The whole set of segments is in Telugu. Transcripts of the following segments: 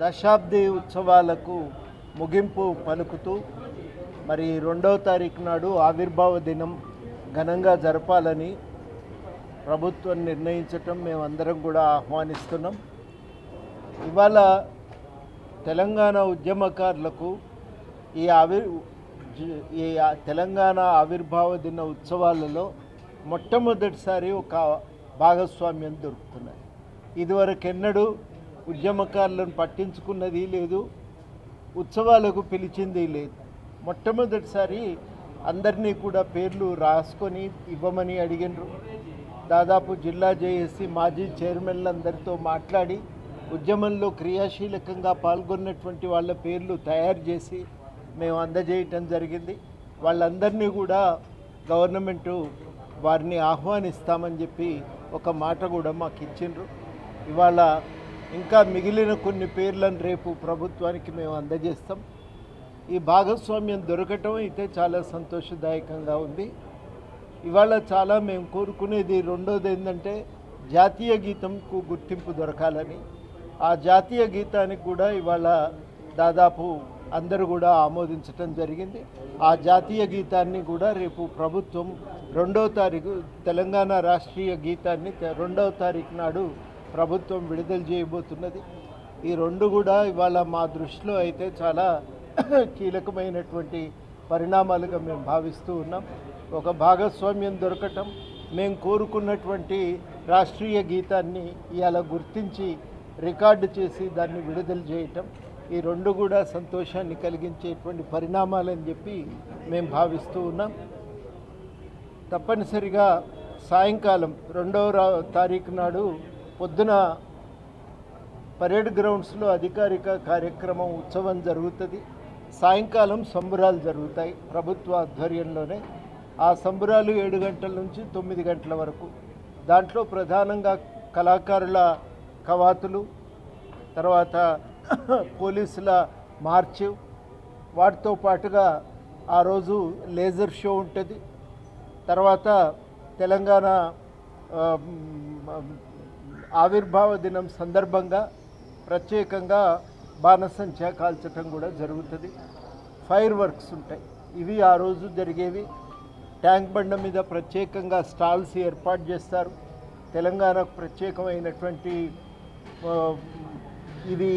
దశాబ్ది ఉత్సవాలకు ముగింపు పలుకుతూ మరి రెండవ తారీఖు నాడు ఆవిర్భావ దినం ఘనంగా జరపాలని ప్రభుత్వం నిర్ణయించటం మేమందరం కూడా ఆహ్వానిస్తున్నాం. ఇవాళ తెలంగాణ ఉద్యమకారులకు ఈ ఆవిర్ ఈ తెలంగాణ ఆవిర్భావ దిన ఉత్సవాలలో మొట్టమొదటిసారి ఒక భాగస్వామ్యం దొరుకుతున్నది. ఇదివరకెన్నడూ ఉద్యమకారులను పట్టించుకున్నది లేదు ఉత్సవాలకు పిలిచింది లేదు. మొట్టమొదటిసారి అందరినీ కూడా పేర్లు రాసుకొని ఇవ్వమని అడిగినారు. దాదాపు జిల్లా జేఏసీ మాజీ చైర్మన్లందరితో మాట్లాడి ఉద్యమంలో క్రియాశీలకంగా పాల్గొన్నటువంటి వాళ్ళ పేర్లు తయారు చేసి మేము అందజేయటం జరిగింది. వాళ్ళందరినీ కూడా గవర్నమెంటు వారిని ఆహ్వానిస్తామని చెప్పి ఒక మాట కూడా మాకు ఇచ్చిండ్రు ఇవాళ ఇంకా మిగిలిన కొన్ని పేర్లను రేపు ప్రభుత్వానికి మేము అందజేస్తాం. ఈ భాగస్వామ్యం దొరకటం అయితే చాలా సంతోషదాయకంగా ఉంది. ఇవాళ చాలా మేము కోరుకునేది రెండోది ఏంటంటే జాతీయ గీతంకు గుర్తింపు దొరకాలని. ఆ జాతీయ గీతానికి కూడా ఇవాళ దాదాపు అందరూ కూడా ఆమోదించటం జరిగింది. ఆ జాతీయ గీతాన్ని కూడా రేపు ప్రభుత్వం రెండో తారీఖు తెలంగాణ రాష్ట్రీయ గీతాన్ని రెండవ తారీఖు నాడు ప్రభుత్వం విడుదల చేయబోతున్నది. ఈ రెండు కూడా ఇవాళ మా దృష్టిలో అయితే చాలా కీలకమైనటువంటి పరిణామాలుగా మేము భావిస్తూ ఉన్నాం. ఒక భాగస్వామ్యం దొరకటం మేము కోరుకున్నటువంటి రాష్ట్రీయ గీతాన్ని ఇవాళ గుర్తించి రికార్డు చేసి దాన్ని విడుదల చేయటం ఈ రెండు కూడా సంతోషాన్ని కలిగించేటువంటి పరిణామాలని చెప్పి మేము భావిస్తూ ఉన్నాం. తప్పనిసరిగా సాయంకాలం రెండవ తారీఖు నాడు పొద్దున పరేడ్ గ్రౌండ్స్లో అధికారిక కార్యక్రమం ఉత్సవం జరుగుతుంది. సాయంకాలం సంబురాలు జరుగుతాయి ప్రభుత్వ ఆధ్వర్యంలోనే. ఆ సంబురాలు ఏడు గంటల నుంచి తొమ్మిది గంటల వరకు. దాంట్లో ప్రధానంగా కళాకారుల కవాతులు తర్వాత పోలీసుల మార్చు. వాటితో పాటుగా ఆ రోజు లేజర్ షో ఉంటుంది. తర్వాత తెలంగాణ ఆవిర్భావ దినం సందర్భంగా ప్రత్యేకంగా బాణసంచా కాల్చటం కూడా జరుగుతుంది. ఫైర్ వర్క్స్ ఉంటాయి. ఇవి ఆ రోజు జరిగేవి. ట్యాంక్ బండ మీద ప్రత్యేకంగా స్టాల్స్ ఏర్పాటు చేస్తారు. తెలంగాణకు ప్రత్యేకమైనటువంటి ఇది ఇవి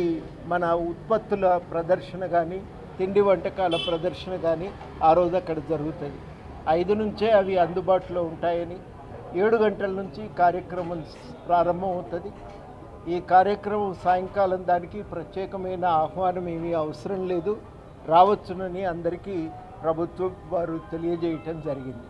మన ఉత్పత్తుల ప్రదర్శన కానీ తిండి వంటకాల ప్రదర్శన కానీ ఆ రోజు అక్కడ జరుగుతుంది. ఐదు నుంచే అవి అందుబాటులో ఉంటాయని ఏడు గంటల నుంచి కార్యక్రమం ప్రారంభం అవుతుంది ఈ కార్యక్రమం సాయంకాలం దానికి ప్రత్యేకమైన ఆహ్వానం ఏమీ అవసరం లేదు. రావచ్చునని అందరికీ ప్రభుత్వం వారు తెలియజేయటం జరిగింది.